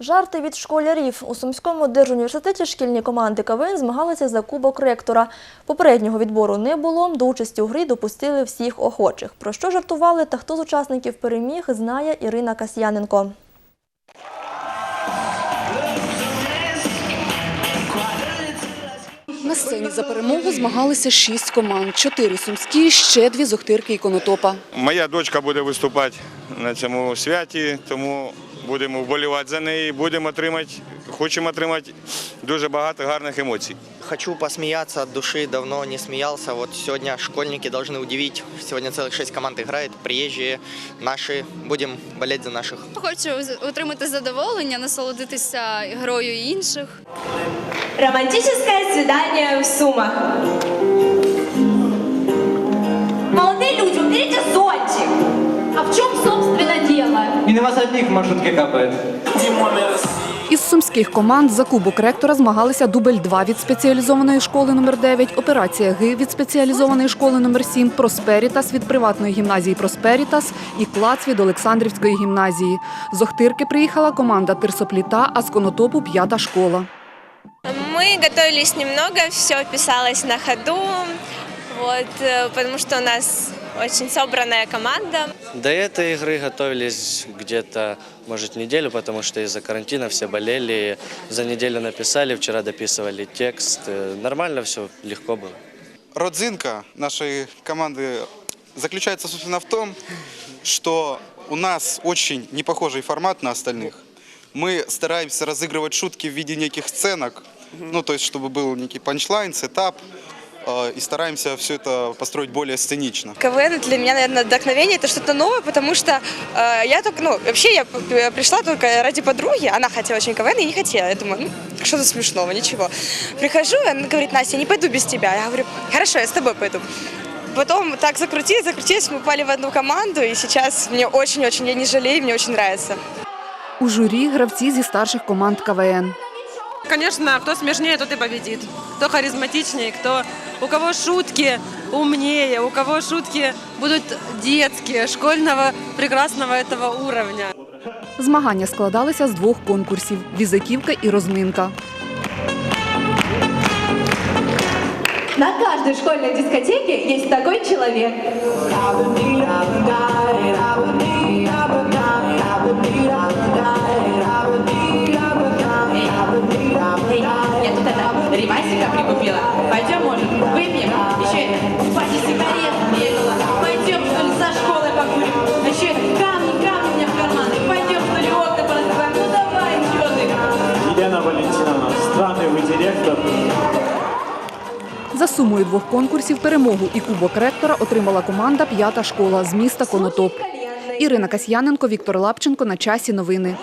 Жарти від школярів. У Сумському держуніверситеті шкільні команди КВН змагалися за кубок ректора. Попереднього відбору не було. До участі у грі допустили всіх охочих. Про що жартували та хто з учасників переміг, знає Ірина Касьяненко. На сцені за перемогу змагалися шість команд. Чотири сумські, ще дві з Охтирки і Конотопа. Моя дочка буде виступати на цьому святі, тому будемо вболівати за неї. Будемо отримати, хочемо отримати дуже багато гарних емоцій. Хочу посмеяться от души, давно не смеялся. Вот сегодня школьники должны удивить. Сегодня целых шесть команд играет, приезжие, наши. Будем болеть за наших. Хочу отримати задоволення, насолодитися грою інших. Романтическое свидание в Сумах. В маршрутки капает. Із сумських команд за кубок ректора змагалися дубль 2 від спеціалізованої школи номер 9 операція ГИ від спеціалізованої школи номер 7 Просперітас від приватної гімназії Просперітас і Клац від Олександрівської гімназії. З Охтирки приїхала команда Тирсопліта, а з Конотопу п'ята школа. Мы готовились немного, все писалось на ходу, вот, э, потому что у нас очень собранная команда. До этой игры готовились где-то, может, неделю, потому что из-за карантина все болели. За неделю написали, вчера дописывали текст. Э, Нормально все, легко было. Родзинка нашей команды заключается, собственно, в том, что у нас очень непохожий формат на остальных. Мы стараемся разыгрывать шутки в виде неких сценок, ну, то есть, чтобы был некий панчлайн, сетап, и стараемся все это построить более сценично. КВН для меня, наверное, вдохновение, это что-то новое, потому что э, я только, ну, вообще я п- пришла только ради подруги, она хотела очень КВН, и не хотела. Я думаю, ну, что тут смешного, ничего. Прихожу, и она говорит, Настя, я не пойду без тебя. Я говорю, хорошо, я с тобой пойду. Потом так закрутились, закрутились, мы попали в одну команду, и сейчас мне очень-очень, я не жалею, мне очень нравится. У журі гравці зі старших команд КВН. Конечно, кто смешнее, тот и победит. Кто харизматичнее, кто у кого шутки умнее, у кого шутки будут детские, школьного прекрасного этого уровня. Змагання складалися з двох конкурсів візитівка і розминка. На каждой школьной дискотеке есть такой человек. За сумою двох конкурсів перемогу і кубок ректора отримала команда П'ята школа з міста Конотоп. Ірина Касьяненко, Віктор Лапченко. На часі новини.